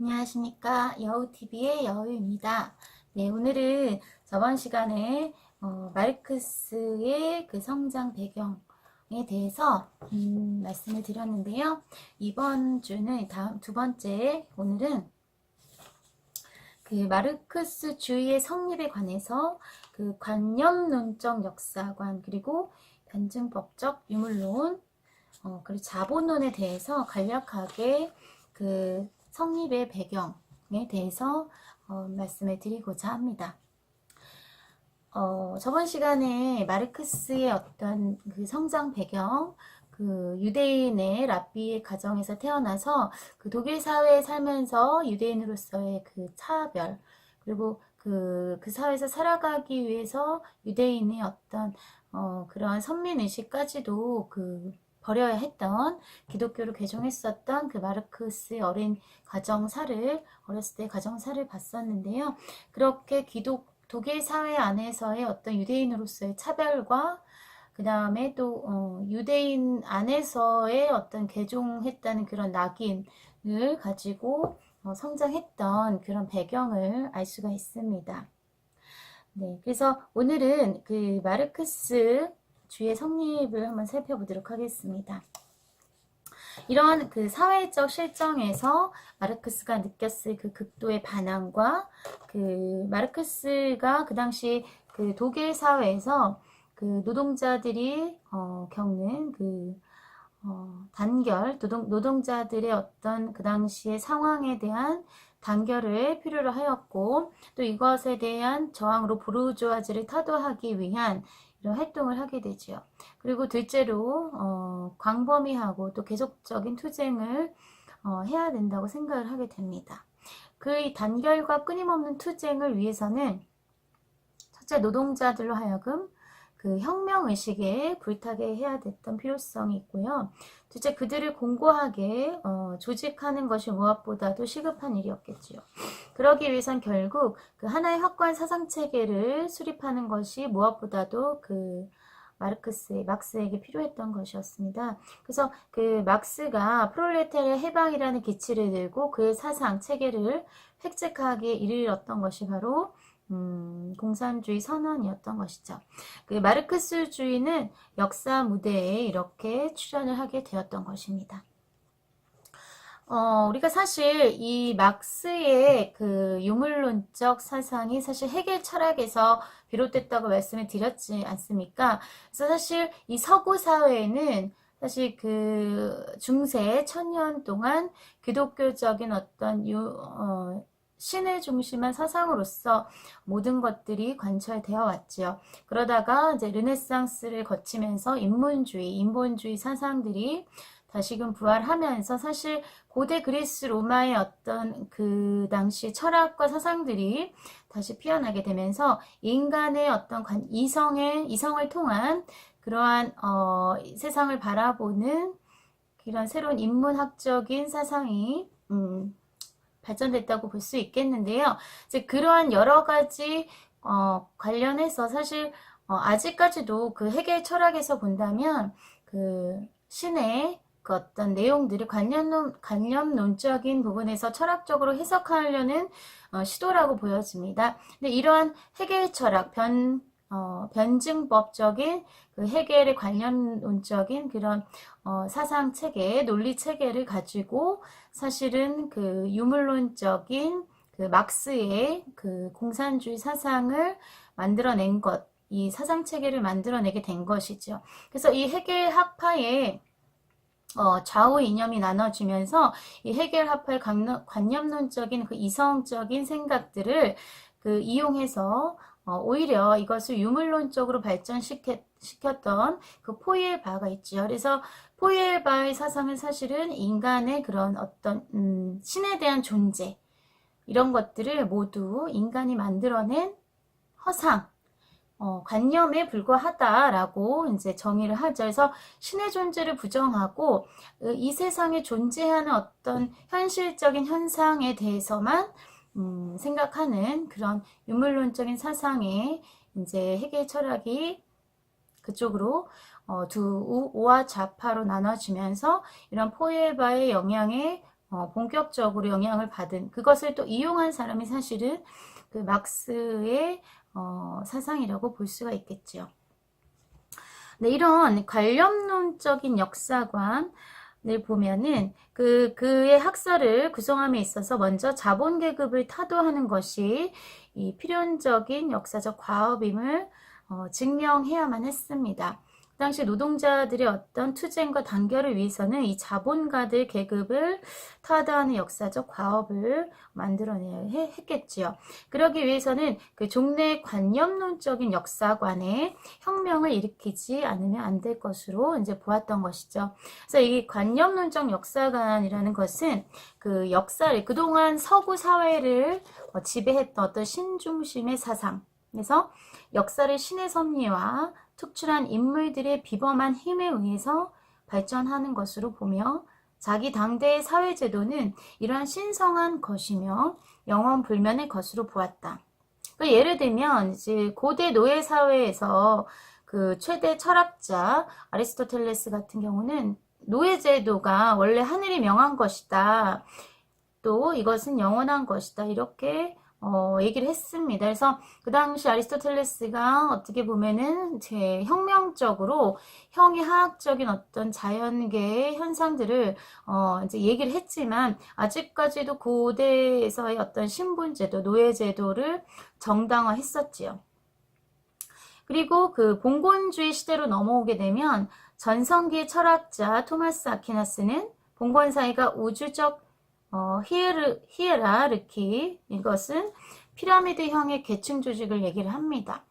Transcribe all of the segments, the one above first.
안녕하십니까. 여우TV의 여우입니다. 네, 오늘은 저번 시간에 어, 마르크스의 그 성장 배경에 대해서 음, 말씀을 드렸는데요. 이번 주는 다음 두 번째 오늘은 그 마르크스 주의의 성립에 관해서 그 관념론적 역사관 그리고 변증법적 유물론 어, 그리고 자본론에 대해서 간략하게 그 성립의 배경에 대해서 어, 말씀을 드리고자 합니다. 어, 저번 시간에 마르크스의 어떤 그 성장 배경, 그 유대인의 랍비의 가정에서 태어나서 그 독일 사회에 살면서 유대인으로서의 그 차별, 그리고 그, 그 사회에서 살아가기 위해서 유대인의 어떤, 어, 그런 선민의식까지도 그, 버려야 했던 기독교를 개종했었던 그 마르크스의 어린 가정사를 어렸을 때 가정사를 봤었는데요. 그렇게 기독 독일 사회 안에서의 어떤 유대인으로서의 차별과 그 다음에 또 어, 유대인 안에서의 어떤 개종했다는 그런 낙인을 가지고 어, 성장했던 그런 배경을 알 수가 있습니다. 네, 그래서 오늘은 그 마르크스 주의 성립을 한번 살펴보도록 하겠습니다. 이런 그 사회적 실정에서 마르크스가 느꼈을 그 극도의 반항과 그 마르크스가 그 당시 그 독일 사회에서 그 노동자들이 어, 겪는 그 어, 단결 노동, 노동자들의 어떤 그 당시의 상황에 대한 단결을 필요로 하였고 또 이것에 대한 저항으로 부르주아즈를 타도하기 위한 이런 활동을 하게 되죠. 그리고 둘째로 어, 광범위하고 또 계속적인 투쟁을 어, 해야 된다고 생각을 하게 됩니다. 그 단결과 끊임없는 투쟁을 위해서는 첫째 노동자들로 하여금 그 혁명 의식에 불타게 해야 됐던 필요성이 있고요. 둘째 그들을 공고하게 어, 조직하는 것이 무엇보다도 시급한 일이었겠지요. 그러기 위해선 결국 그 하나의 확고한 사상 체계를 수립하는 것이 무엇보다도 그 마르크스의 막스에게 필요했던 것이었습니다. 그래서 그 막스가 프롤레타리아 해방이라는 기치를 들고 그의 사상 체계를 획책하게 이르렀던 것이 바로 음, 공산주의 선언이었던 것이죠. 그 마르크스주의는 역사 무대에 이렇게 출연을 하게 되었던 것입니다. 어, 우리가 사실 이 막스의 그 유물론적 사상이 사실 해결 철학에서 비롯됐다고 말씀을 드렸지 않습니까? 그래서 사실 이 서구 사회에는 사실 그 중세 천년 동안 기독교적인 어떤 유, 어, 신을 중심한 사상으로서 모든 것들이 관철되어 왔지요. 그러다가 이제 르네상스를 거치면서 인문주의, 인본주의 사상들이 다시금 부활하면서 사실 고대 그리스 로마의 어떤 그 당시 철학과 사상들이 다시 피어나게 되면서 인간의 어떤 관, 이성의 이성을 통한 그러한 어, 세상을 바라보는 이런 새로운 인문학적인 사상이 음, 발전됐다고 볼 수 있겠는데요. 이제 그러한 여러 가지 어, 관련해서 사실 어, 아직까지도 그 해결 철학에서 본다면 그 신의 그 어떤 내용들이 관념론, 관념론적인 부분에서 철학적으로 해석하려는 어, 시도라고 보여집니다. 근데 이러한 해결 철학, 변, 어, 변증법적인 그 해결의 관념론적인 그런 어, 사상 체계, 논리 체계를 가지고 사실은 그 유물론적인 그 막스의 그 공산주의 사상을 만들어낸 것, 이 사상 체계를 만들어내게 된 것이죠. 그래서 이 해결 학파의 어, 좌우 이념이 나눠지면서 이 해결 학파의 관념론적인 그 이성적인 생각들을 그 이용해서 어, 오히려 이것을 유물론적으로 발전시켰던 그 포이엘바가 있죠. 그래서 포이엘바의 사상은 사실은 인간의 그런 어떤 음, 신에 대한 존재 이런 것들을 모두 인간이 만들어낸 허상 어, 관념에 불과하다라고 이제 정의를 하죠. 그래서 신의 존재를 부정하고 이 세상에 존재하는 어떤 현실적인 현상에 대해서만 음, 생각하는 그런 유물론적인 사상의 이제 해계 철학이 그쪽으로 어, 두 우와 좌파로 나눠지면서 이런 포에바의 영향에 어, 본격적으로 영향을 받은 그것을 또 이용한 사람이 사실은 그 막스의 어, 사상이라고 볼 수가 있겠죠. 네, 이런 관념론적인 역사관 을 보면은 그 그의 학설을 구성함에 있어서 먼저 자본 계급을 타도하는 것이 이 필연적인 역사적 과업임을 어, 증명해야만 했습니다. 그 당시 노동자들의 어떤 투쟁과 단결을 위해서는 이 자본가들 계급을 타도하는 역사적 과업을 만들어내야 했겠지요. 그러기 위해서는 그 종래 관념론적인 역사관에 혁명을 일으키지 않으면 안 될 것으로 이제 보았던 것이죠. 그래서 이 관념론적 역사관이라는 것은 그 역사를 그동안 서구 사회를 어, 지배했던 어떤 신중심의 사상, 그래서 역사를 신의 섭리와 특출한 인물들의 비범한 힘에 의해서 발전하는 것으로 보며 자기 당대의 사회제도는 이러한 신성한 것이며 영원 불면의 것으로 보았다. 그 예를 들면 이제 고대 노예 사회에서 그 최대 철학자 아리스토텔레스 같은 경우는 노예제도가 원래 하늘이 명한 것이다. 또 이것은 영원한 것이다. 이렇게 어, 얘기를 했습니다. 그래서 그 당시 아리스토텔레스가 어떻게 보면은 제 혁명적으로 형의 화학적인 어떤 자연계의 현상들을 어, 이제 얘기를 했지만 아직까지도 고대에서의 어떤 신분제도, 노예제도를 정당화했었지요. 그리고 그 봉건주의 시대로 넘어오게 되면 전성기 철학자 토마스 아퀴나스는 봉건 사회가 우주적 어, 히에르, 히에라르키 이것은 피라미드형의 계층 조직을 얘기를 합니다.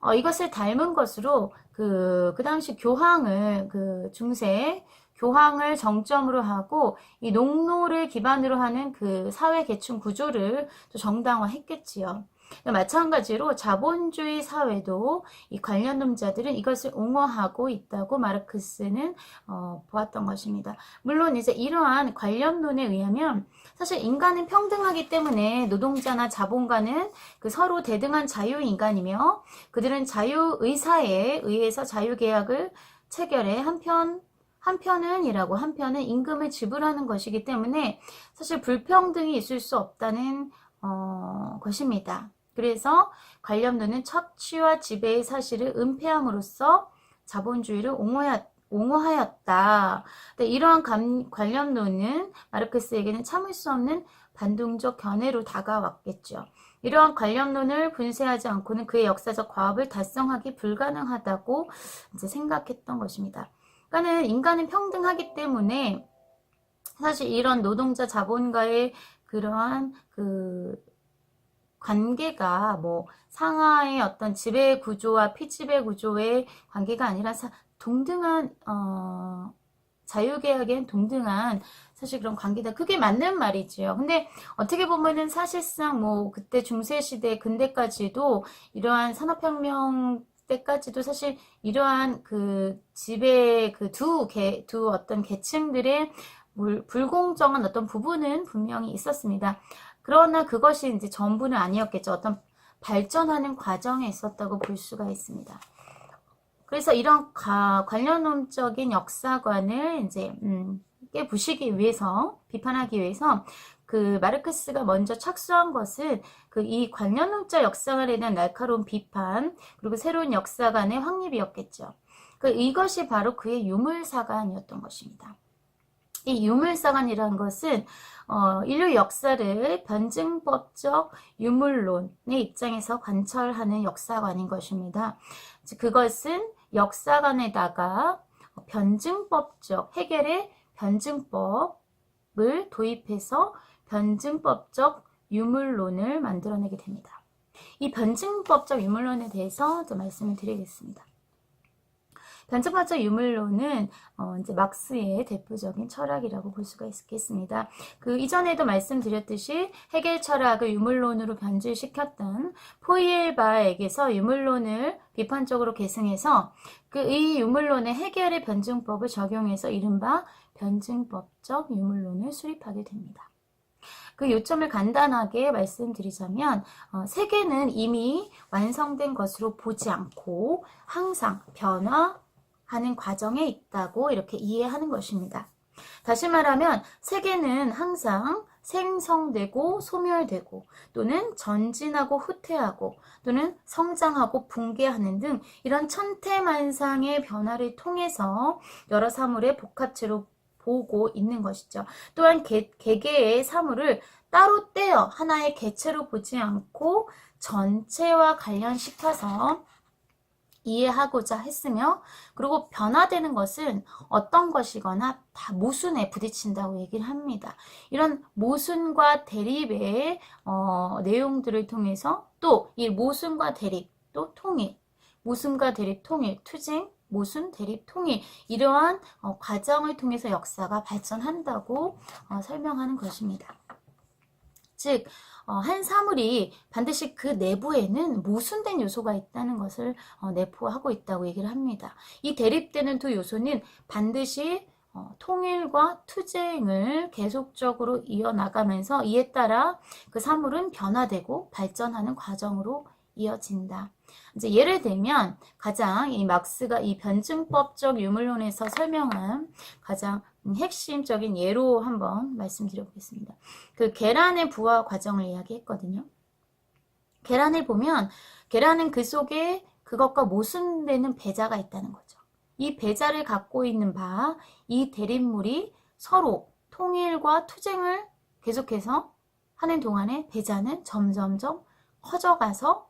어, 이것을 닮은 것으로 그, 그 당시 교황을 그 중세 교황을 정점으로 하고 이 농노를 기반으로 하는 그 사회 계층 구조를 또 정당화했겠지요. 마찬가지로 자본주의 사회도 이 관련론자들은 이것을 옹호하고 있다고 마르크스는 어, 보았던 것입니다. 물론 이제 이러한 관련론에 의하면 사실 인간은 평등하기 때문에 노동자나 자본가는 그 서로 대등한 자유인간이며 그들은 자유의사에 의해서 자유계약을 체결해 한편 한편은이라고 한편은 임금을 지불하는 것이기 때문에 사실 불평등이 있을 수 없다는 어, 것입니다. 그래서 관념론은 척취와 지배의 사실을 은폐함으로써 자본주의를 옹호하였, 옹호하 였다. 이러한 감, 관념론은 마르크스에게는 참을 수 없는 반동적 견해로 다가왔겠죠. 이러한 관념론을 분쇄하지 않고는 그의 역사적 과업을 달성하기 불가능하다고 이제 생각했던 것입니다. 그러니까는 인간은 평등하기 때문에 사실 이런 노동자 자본가의 그러한 그 관계가 뭐 상하의 어떤 지배 구조와 피지배 구조의 관계가 아니라 사, 동등한 어, 자유계약엔 동등한 사실 그런 관계다. 그게 맞는 말이지요. 근데 어떻게 보면은 사실상 뭐 그때 중세시대 근대까지도 이러한 산업혁명 때까지도 사실 이러한 그 지배 그두 개, 두 어떤 계층들의 불공정한 어떤 부분은 분명히 있었습니다. 그러나 그것이 이제 전부는 아니었겠죠. 어떤 발전하는 과정에 있었다고 볼 수가 있습니다. 그래서 이런 관련론적인 역사관을 이제 음, 깨부시기 위해서 비판하기 위해서 그 마르크스가 먼저 착수한 것은 그 이 관련론적 역사관에 대한 날카로운 비판 그리고 새로운 역사관의 확립이었겠죠. 그 이것이 바로 그의 유물사관이었던 것입니다. 이 유물사관이라는 것은 어, 인류 역사를 변증법적 유물론의 입장에서 관철하는 역사관인 것입니다. 그것은 역사관에다가 변증법적 해결의 변증법을 도입해서 변증법적 유물론을 만들어내게 됩니다. 이 변증법적 유물론에 대해서 좀 말씀을 드리겠습니다. 변증파적 유물론은 어, 이제 막스의 대표적인 철학이라고 볼 수가 있겠습니다. 그 이전에도 말씀드렸듯이 해겔 철학을 유물론으로 변질시켰던 포이엘바에게서 유물론을 비판적으로 계승해서 그 이 유물론의 해결의 변증법을 적용해서 이른바 변증법적 유물론을 수립하게 됩니다. 그 요점을 간단하게 말씀드리자면 어, 세계는 이미 완성된 것으로 보지 않고 항상 변화, 하는 과정에 있다고 이렇게 이해하는 것입니다. 다시 말하면 세계는 항상 생성되고 소멸되고 또는 전진하고 후퇴하고 또는 성장하고 붕괴하는 등 이런 천태만상의 변화를 통해서 여러 사물의 복합체로 보고 있는 것이죠. 또한 개, 개개의 사물을 따로 떼어 하나의 개체로 보지 않고 전체와 관련시켜서 이해하고자 했으며 그리고 변화되는 것은 어떤 것이거나 다 모순에 부딪힌다고 얘기를 합니다. 이런 모순과 대립의 어, 내용들을 통해서 또 이 모순과 대립 또 통일 모순과 대립 통일 투쟁 모순 대립 통일 이러한 어, 과정을 통해서 역사가 발전한다고 어, 설명하는 것입니다. 즉, 어, 한 사물이 반드시 그 내부에는 모순된 요소가 있다는 것을 어, 내포하고 있다고 얘기를 합니다. 이 대립되는 두 요소는 반드시 어, 통일과 투쟁을 계속적으로 이어나가면서 이에 따라 그 사물은 변화되고 발전하는 과정으로 이어진다. 이제 예를 들면 가장 이 막스가 이 변증법적 유물론에서 설명한 가장 핵심적인 예로 한번 말씀드려 보겠습니다. 그 계란의 부화 과정을 이야기했거든요. 계란을 보면 계란은 그 속에 그것과 모순되는 배자가 있다는 거죠. 이 배자를 갖고 있는 바, 이 대립물이 서로 통일과 투쟁을 계속해서 하는 동안에 배자는 점점점 커져가서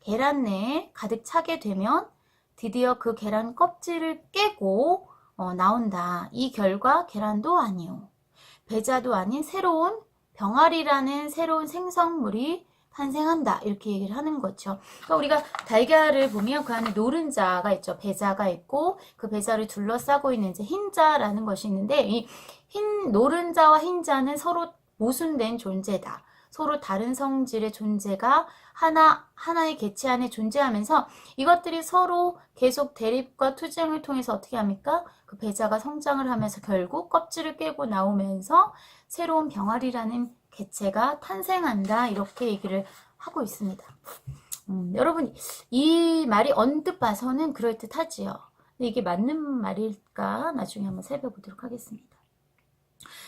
계란 내에 가득 차게 되면 드디어 그 계란 껍질을 깨고 어, 나온다. 이 결과 계란도 아니요. 배자도 아닌 새로운 병아리라는 새로운 생성물이 탄생한다. 이렇게 얘기를 하는 거죠. 그러니까 우리가 달걀을 보면 그 안에 노른자가 있죠. 배자가 있고 그 배자를 둘러싸고 있는 이제 흰자라는 것이 있는데 이 흰 노른자와 흰자는 서로 모순된 존재다. 서로 다른 성질의 존재가 하나, 하나의 개체 안에 존재하면서 이것들이 서로 계속 대립과 투쟁을 통해서 어떻게 합니까? 그 배자가 성장을 하면서 결국 껍질을 깨고 나오면서 새로운 병아리라는 개체가 탄생한다. 이렇게 얘기를 하고 있습니다. 음, 여러분, 이 말이 언뜻 봐서는 그럴듯하지요. 이게 맞는 말일까? 나중에 한번 살펴보도록 하겠습니다.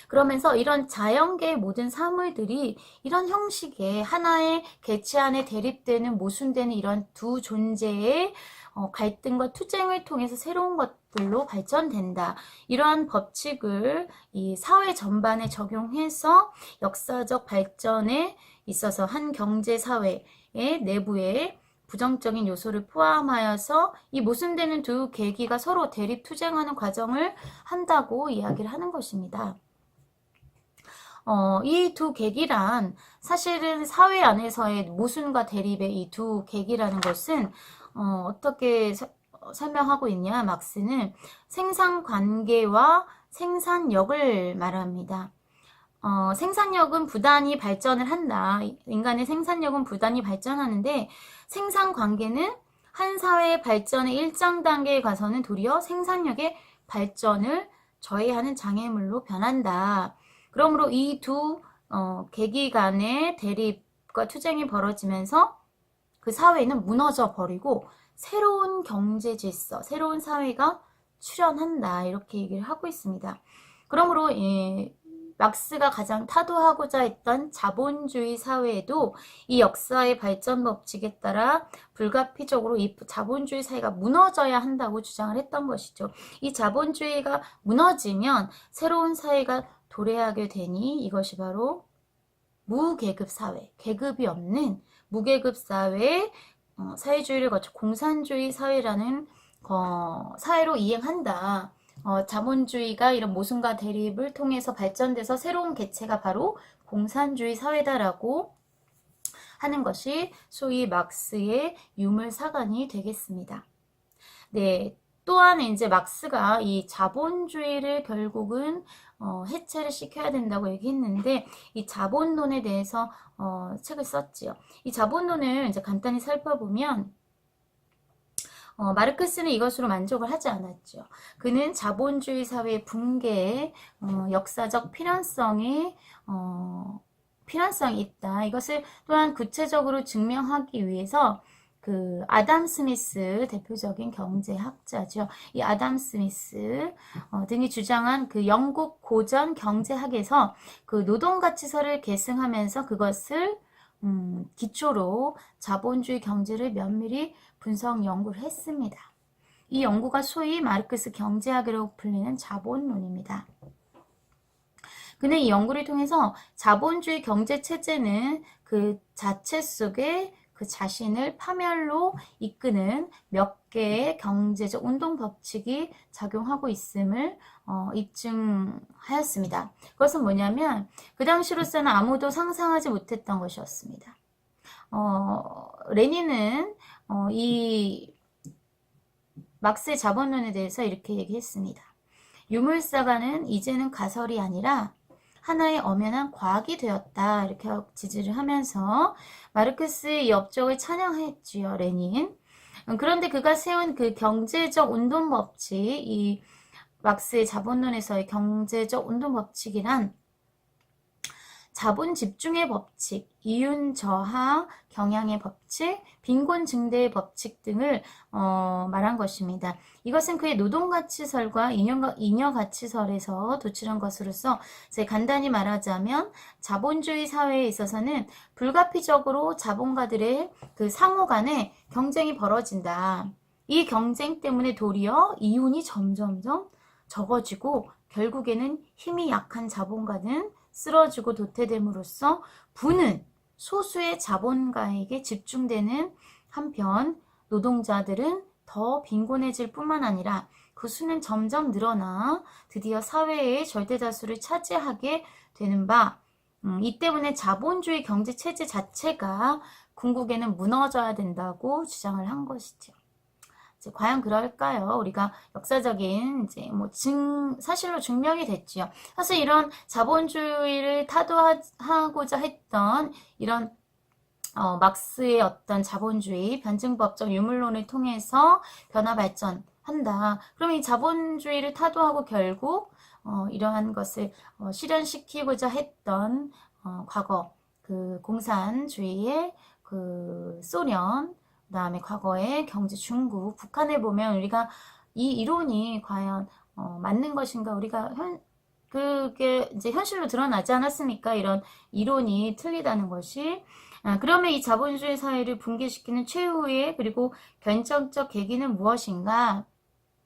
그러면서 이런 자연계의 모든 사물들이 이런 형식의 하나의 개체 안에 대립되는 모순되는 이런 두 존재의 어, 갈등과 투쟁을 통해서 새로운 것들로 발전된다. 이러한 법칙을 이 사회 전반에 적용해서 역사적 발전에 있어서 한 경제 사회의 내부에 부정적인 요소를 포함하여서 이 모순되는 두 계기가 서로 대립 투쟁하는 과정을 한다고 이야기를 하는 것입니다. 어, 이 두 계기란 사실은 사회 안에서의 모순과 대립의 이 두 계기라는 것은 어, 어떻게 서, 설명하고 있냐 막스는 생산 관계와 생산력을 말합니다. 어, 생산력은 부단히 발전을 한다. 인간의 생산력은 부단히 발전하는데 생산 관계는 한 사회의 발전의 일정 단계에 가서는 도리어 생산력의 발전을 저해하는 장애물로 변한다. 그러므로 이두 어, 계기 간의 대립과 투쟁이 벌어지면서 그 사회는 무너져 버리고 새로운 경제 질서, 새로운 사회가 출현한다. 이렇게 얘기를 하고 있습니다. 그러므로 예, 막스가 가장 타도하고자 했던 자본주의 사회에도 이 역사의 발전 법칙에 따라 불가피적으로 이 자본주의 사회가 무너져야 한다고 주장을 했던 것이죠. 이 자본주의가 무너지면 새로운 사회가 도래하게 되니 이것이 바로 무계급 사회, 계급이 없는 무계급 사회, 어, 사회주의를 거쳐 공산주의 사회라는 어, 사회로 이행한다. 어, 자본주의가 이런 모순과 대립을 통해서 발전돼서 새로운 개체가 바로 공산주의 사회다라고 하는 것이 소위 막스의 유물사관이 되겠습니다. 네, 또한 이제 막스가 이 자본주의를 결국은 어, 해체를 시켜야 된다고 얘기했는데 이 자본론에 대해서 어, 책을 썼지요. 이 자본론을 이제 간단히 살펴보면 어, 마르크스는 이것으로 만족을 하지 않았죠. 그는 자본주의 사회의 붕괴에 어, 역사적 필연성이 어, 필연성이 있다. 이것을 또한 구체적으로 증명하기 위해서 그 아담 스미스 대표적인 경제학자죠. 이 아담 스미스 어, 등이 주장한 그 영국 고전 경제학에서 그 노동 가치서를 계승하면서 그것을 음, 기초로 자본주의 경제를 면밀히 분석 연구를 했습니다. 이 연구가 소위 마르크스 경제학이라고 불리는 자본론입니다. 그는 이 연구를 통해서 자본주의 경제 체제는 그 자체 속에 그 자신을 파멸로 이끄는 몇 개의 경제적 운동 법칙이 작용하고 있음을 어, 입증하였습니다. 그것은 뭐냐면 그 당시로서는 아무도 상상하지 못했던 것이었습니다. 어, 레닌은 어, 이 막스의 자본론에 대해서 이렇게 얘기했습니다. 유물사가는 이제는 가설이 아니라 하나의 엄연한 과학이 되었다. 이렇게 지지를 하면서 마르크스의 업적을 찬양했지요, 레닌. 그런데 그가 세운 그 경제적 운동 법칙, 이 막스의 자본론에서의 경제적 운동 법칙이란 자본 집중의 법칙, 이윤 저하 경향의 법칙, 빈곤 증대의 법칙 등을 어, 말한 것입니다. 이것은 그의 노동 가치설과 잉여가치설에서 도출한 것으로서 간단히 말하자면 자본주의 사회에 있어서는 불가피적으로 자본가들의 그 상호 간에 경쟁이 벌어진다. 이 경쟁 때문에 도리어 이윤이 점점점 적어지고 결국에는 힘이 약한 자본가는 쓰러지고 도태됨으로써 부는 소수의 자본가에게 집중되는 한편 노동자들은 더 빈곤해질 뿐만 아니라 그 수는 점점 늘어나 드디어 사회의 절대다수를 차지하게 되는 바, 음, 이 때문에 자본주의 경제 체제 자체가 궁극에는 무너져야 된다고 주장을 한 것이죠. 과연 그럴까요? 우리가 역사적인 이제 뭐 증, 사실로 증명이 됐지요. 사실 이런 자본주의를 타도하고자 했던 이런 어, 막스의 어떤 자본주의 변증법적 유물론을 통해서 변화 발전한다. 그러면 이 자본주의를 타도하고 결국 어, 이러한 것을 어, 실현시키고자 했던 어, 과거 그 공산주의의 그 소련 그 다음에 과거의 경제 중국, 북한에 보면 우리가 이 이론이 과연 어, 맞는 것인가 우리가 현, 그게 이제 현실로 드러나지 않았습니까? 이런 이론이 틀리다는 것이. 아, 그러면 이 자본주의 사회를 붕괴시키는 최후의 그리고 결정적 계기는 무엇인가?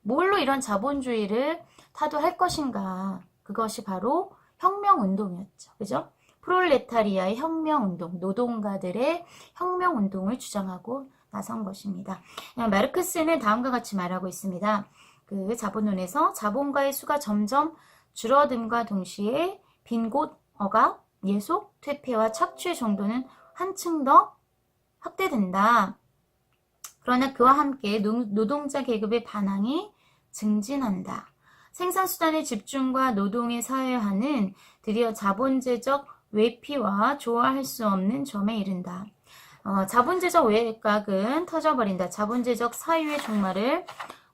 뭘로 이런 자본주의를 타도할 것인가? 그것이 바로 혁명운동이었죠. 그죠? 프롤레타리아의 혁명운동, 노동가들의 혁명운동을 주장하고 나선 것입니다. 마르크스는 다음과 같이 말하고 있습니다. 그 자본론에서 자본가의 수가 점점 줄어듦과 동시에 빈 곳, 억압, 예속, 퇴폐와 착취의 정도는 한층 더 확대된다. 그러나 그와 함께 노동자 계급의 반항이 증진한다. 생산수단의 집중과 노동의 사회화는 드디어 자본제적 외피와 조화할 수 없는 점에 이른다. 어, 자본제적 외곽은 터져버린다. 자본제적 사유의 종말을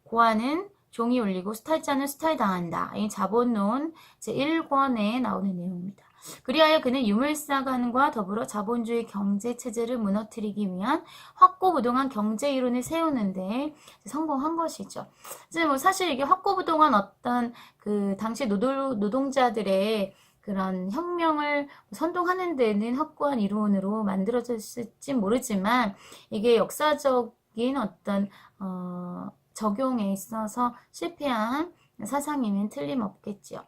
고하는 종이 울리고 스탈자는 스탈당한다. 이 자본론 제1권에 나오는 내용입니다. 그리하여 그는 유물사관과 더불어 자본주의 경제 체제를 무너뜨리기 위한 확고부동한 경제 이론을 세우는데 성공한 것이죠. 이제 뭐 사실 이게 확고부동한 어떤 그 당시 노동, 노동자들의 그런 혁명을 선동하는 데는 확고한 이론으로 만들어졌을지 모르지만 이게 역사적인 어떤 어, 적용에 있어서 실패한 사상이면 틀림없겠지요.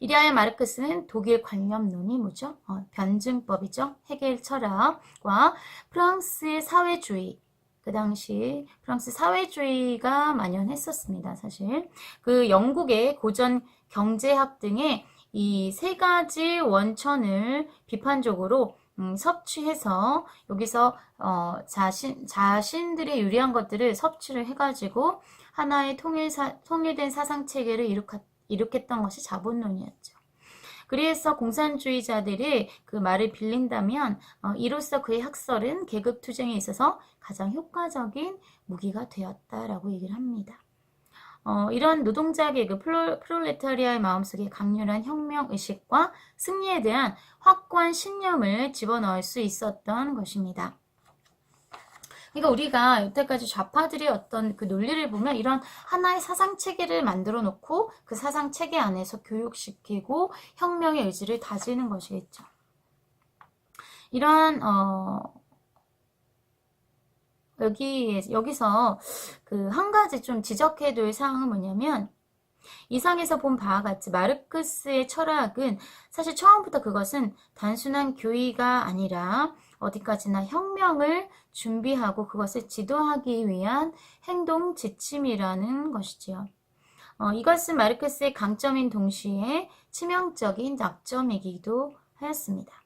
이리하여 마르크스는 독일 관념론이 뭐죠? 어, 변증법이죠. 해겔 철학과 프랑스의 사회주의 그 당시 프랑스 사회주의가 만연했었습니다. 사실 그 영국의 고전 경제학 등의 이 세 가지 원천을 비판적으로 음, 섭취해서 여기서 어, 자신 자신들의 유리한 것들을 섭취를 해가지고 하나의 통일사, 통일된 사상 체계를 이룩했던 것이 자본론이었죠. 그래서 공산주의자들이 그 말을 빌린다면 어, 이로써 그의 학설은 계급 투쟁에 있어서 가장 효과적인 무기가 되었다라고 얘기를 합니다. 어, 이런 노동자 계급 프로, 프롤레타리아의 마음속에 강렬한 혁명 의식과 승리에 대한 확고한 신념을 집어넣을 수 있었던 것입니다. 그러니까 우리가 여태까지 좌파들의 어떤 그 논리를 보면 이런 하나의 사상 체계를 만들어 놓고 그 사상 체계 안에서 교육시키고 혁명의 의지를 다지는 것이겠죠. 이러한 어 여기 여기서 그 한 가지 좀 지적해둘 사항은 뭐냐면 이상에서 본 바와 같이 마르크스의 철학은 사실 처음부터 그것은 단순한 교의가 아니라 어디까지나 혁명을 준비하고 그것을 지도하기 위한 행동 지침이라는 것이지요. 어, 이것은 마르크스의 강점인 동시에 치명적인 약점이기도 하였습니다.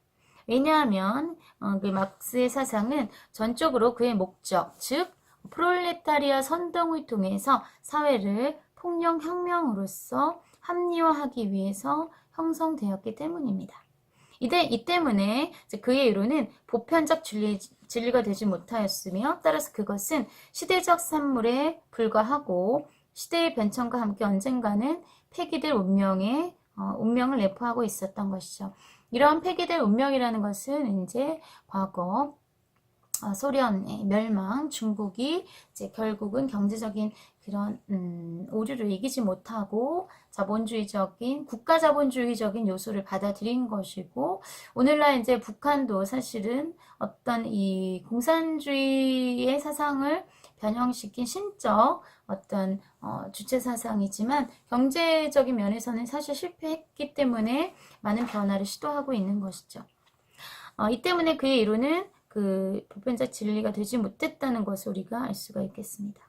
왜냐하면 어, 그 막스의 사상은 전적으로 그의 목적, 즉 프롤레타리아 선동을 통해서 사회를 폭력혁명으로서 합리화하기 위해서 형성되었기 때문입니다. 이때, 이 때문에 그의 이론은 보편적 진리, 진리가 되지 못하였으며 따라서 그것은 시대적 산물에 불과하고 시대의 변천과 함께 언젠가는 폐기될 운명에 어, 운명을 내포하고 있었던 것이죠. 이러한 폐기될 운명이라는 것은 이제 과거 어, 소련의 멸망, 중국이 이제 결국은 경제적인 그런 음, 오류를 이기지 못하고 자본주의적인 국가 자본주의적인 요소를 받아들인 것이고 오늘날 이제 북한도 사실은 어떤 이 공산주의의 사상을 변형시킨 신적 어떤 어, 주체 사상이지만 경제적인 면에서는 사실 실패했기 때문에 많은 변화를 시도하고 있는 것이죠. 어, 이 때문에 그의 이론은 그 보편적 진리가 되지 못했다는 것을 우리가 알 수가 있겠습니다.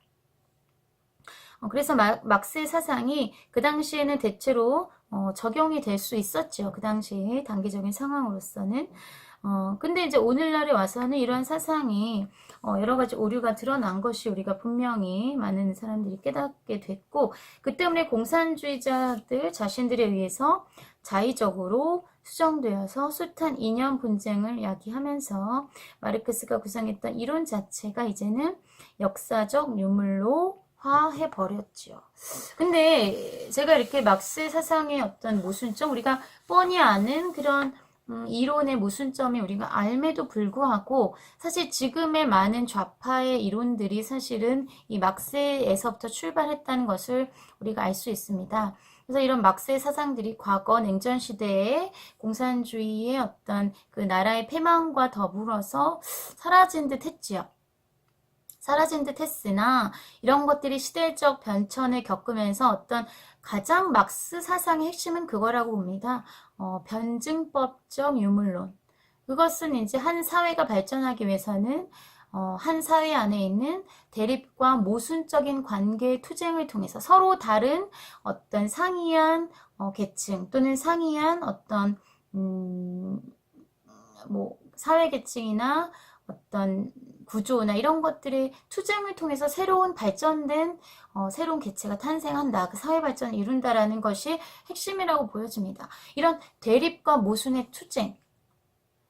어, 그래서 마, 막스의 사상이 그 당시에는 대체로 어, 적용이 될 수 있었죠. 그 당시의 단기적인 상황으로서는. 어, 근데 이제 오늘날에 와서는 이러한 사상이 어, 여러 가지 오류가 드러난 것이 우리가 분명히 많은 사람들이 깨닫게 됐고, 그 때문에 공산주의자들 자신들에 의해서 자의적으로 수정되어서 숱한 이념 분쟁을 야기하면서 마르크스가 구상했던 이론 자체가 이제는 역사적 유물로 화해 버렸지요. 근데 제가 이렇게 막스 사상의 어떤 모순점 우리가 뻔히 아는 그런 음, 이론의 모순점이 우리가 알매도 불구하고 사실 지금의 많은 좌파의 이론들이 사실은 이 막스에서부터 출발했다는 것을 우리가 알 수 있습니다. 그래서 이런 막스의 사상들이 과거 냉전 시대에 공산주의의 어떤 그 나라의 패망과 더불어서 사라진 듯 했지요. 사라진 듯 했으나 이런 것들이 시대적 변천을 겪으면서 어떤 가장 막스 사상의 핵심은 그거라고 봅니다. 어, 변증법적 유물론. 그것은 이제 한 사회가 발전하기 위해서는 어, 한 사회 안에 있는 대립과 모순적인 관계의 투쟁을 통해서 서로 다른 어떤 상이한 어, 계층 또는 상이한 어떤 음, 뭐 사회 계층이나 어떤 구조나 이런 것들의 투쟁을 통해서 새로운 발전된 어, 새로운 개체가 탄생한다. 그 사회 발전을 이룬다라는 것이 핵심이라고 보여집니다. 이런 대립과 모순의 투쟁.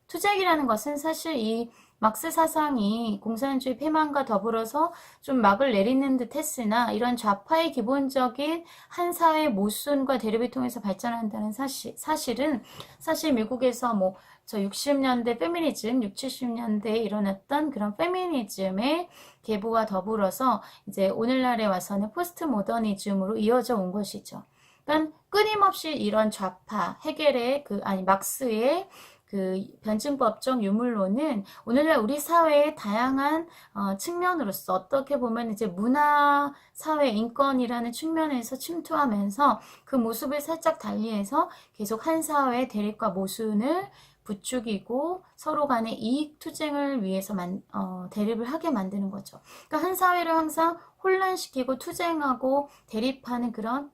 투쟁이라는 것은 사실 이 막스 사상이 공산주의 폐망과 더불어서 좀 막을 내리는 듯 했으나 이런 좌파의 기본적인 한 사회의 모순과 대립을 통해서 발전한다는 사실, 사실은 사실 미국에서 뭐 저 60년대 페미니즘, 60, 70년대에 일어났던 그런 페미니즘의 계보와 더불어서 이제 오늘날에 와서는 포스트 모더니즘으로 이어져 온 것이죠. 그러니까 끊임없이 이런 좌파, 해겔의 그 아니 막스의 그 변증법적 유물론은 오늘날 우리 사회의 다양한 어, 측면으로서 어떻게 보면 이제 문화, 사회, 인권이라는 측면에서 침투하면서 그 모습을 살짝 달리해서 계속 한 사회의 대립과 모순을 부추기고 서로 간의 이익 투쟁을 위해서 만, 어, 대립을 하게 만드는 거죠. 그러니까 한 사회를 항상 혼란시키고 투쟁하고 대립하는 그런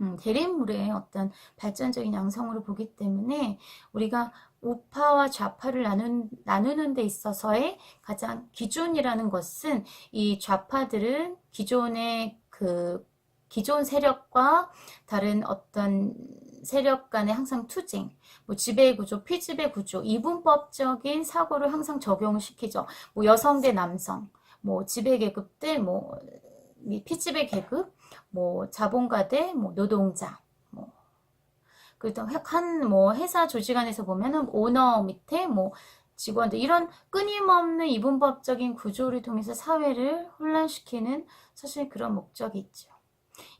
음, 대립물의 어떤 발전적인 양성으로 보기 때문에 우리가 우파와 좌파를 나눈, 나누는 데 있어서의 가장 기준이라는 것은 이 좌파들은 기존의 그 기존 세력과 다른 어떤 세력 간의 항상 투쟁, 뭐 지배 구조, 피지배 구조, 이분법적인 사고를 항상 적용시키죠. 뭐 여성 대 남성, 뭐 지배 계급 대뭐 피지배 계급, 뭐 자본가 대뭐 노동자, 뭐 한뭐 회사 조직 안에서 보면은 오너 밑에 뭐 직원들 이런 끊임없는 이분법적인 구조를 통해서 사회를 혼란시키는 사실 그런 목적이 있죠.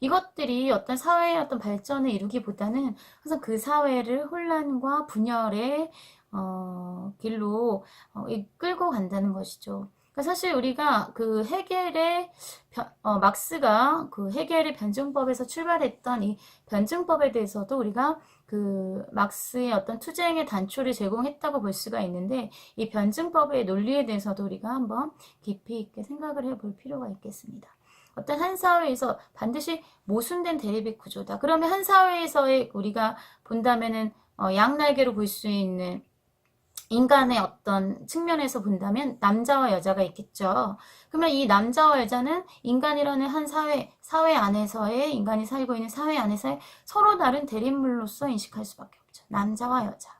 이것들이 어떤 사회의 어떤 발전을 이루기보다는 항상 그 사회를 혼란과 분열의 어, 길로 어, 이끌고 간다는 것이죠. 그러니까 사실 우리가 그 해겔의 변- 어, 막스가 그 해겔의 변증법에서 출발했던 이 변증법에 대해서도 우리가 그 막스의 어떤 투쟁의 단초를 제공했다고 볼 수가 있는데 이 변증법의 논리에 대해서도 우리가 한번 깊이 있게 생각을 해볼 필요가 있겠습니다. 어떤 한 사회에서 반드시 모순된 대립의 구조다. 그러면 한 사회에서의 우리가 본다면은 어, 양날개로 볼 수 있는 인간의 어떤 측면에서 본다면 남자와 여자가 있겠죠. 그러면 이 남자와 여자는 인간이라는 한 사회, 사회 안에서의 인간이 살고 있는 사회 안에서의 서로 다른 대립물로서 인식할 수밖에 없죠. 남자와 여자.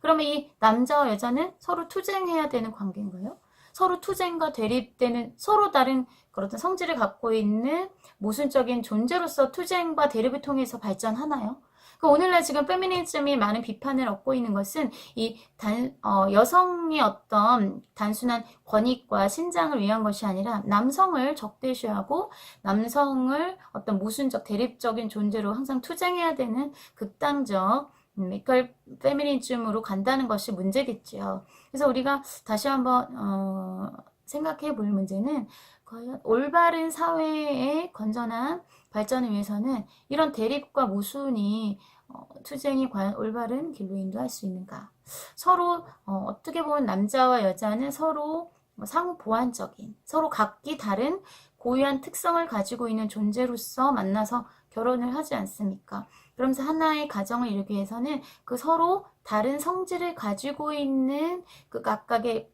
그러면 이 남자와 여자는 서로 투쟁해야 되는 관계인가요? 서로 투쟁과 대립되는 서로 다른 그런 성질을 갖고 있는 모순적인 존재로서 투쟁과 대립을 통해서 발전하나요? 그 오늘날 지금 페미니즘이 많은 비판을 얻고 있는 것은 이 단, 어, 여성의 어떤 단순한 권익과 신장을 위한 것이 아니라 남성을 적대시하고 남성을 어떤 모순적 대립적인 존재로 항상 투쟁해야 되는 극단적 음, 이걸 페미니즘으로 간다는 것이 문제겠지요. 그래서 우리가 다시 한번 어, 생각해 볼 문제는 과연 올바른 사회의 건전한 발전을 위해서는 이런 대립과 모순이 어, 투쟁이 과연 올바른 길로 인도할 수 있는가? 서로 어, 떻게 보면 남자와 여자는 서로 뭐 상호 보완적인, 서로 각기 다른 고유한 특성을 가지고 있는 존재로서 만나서 결혼을 하지 않습니까? 그러면서 하나의 가정을 이루기 위해서는 그 서로 다른 성질을 가지고 있는 그 각각의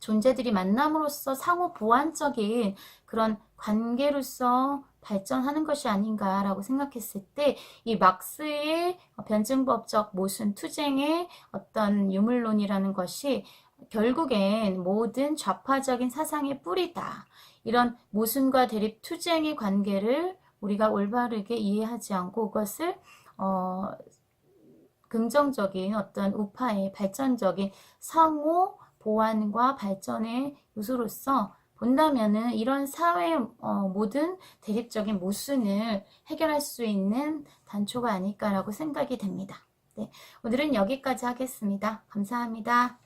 존재들이 만남으로써 상호 보완적인 그런 관계로서 발전하는 것이 아닌가라고 생각했을 때 이 막스의 변증법적 모순 투쟁의 어떤 유물론이라는 것이 결국엔 모든 좌파적인 사상의 뿌리다. 이런 모순과 대립 투쟁의 관계를 우리가 올바르게 이해하지 않고 그것을 어, 긍정적인 어떤 우파의 발전적인 상호 보완과 발전의 요소로서 본다면은 이런 사회의 어, 모든 대립적인 모순을 해결할 수 있는 단초가 아닐까라고 생각이 됩니다. 네, 오늘은 여기까지 하겠습니다. 감사합니다.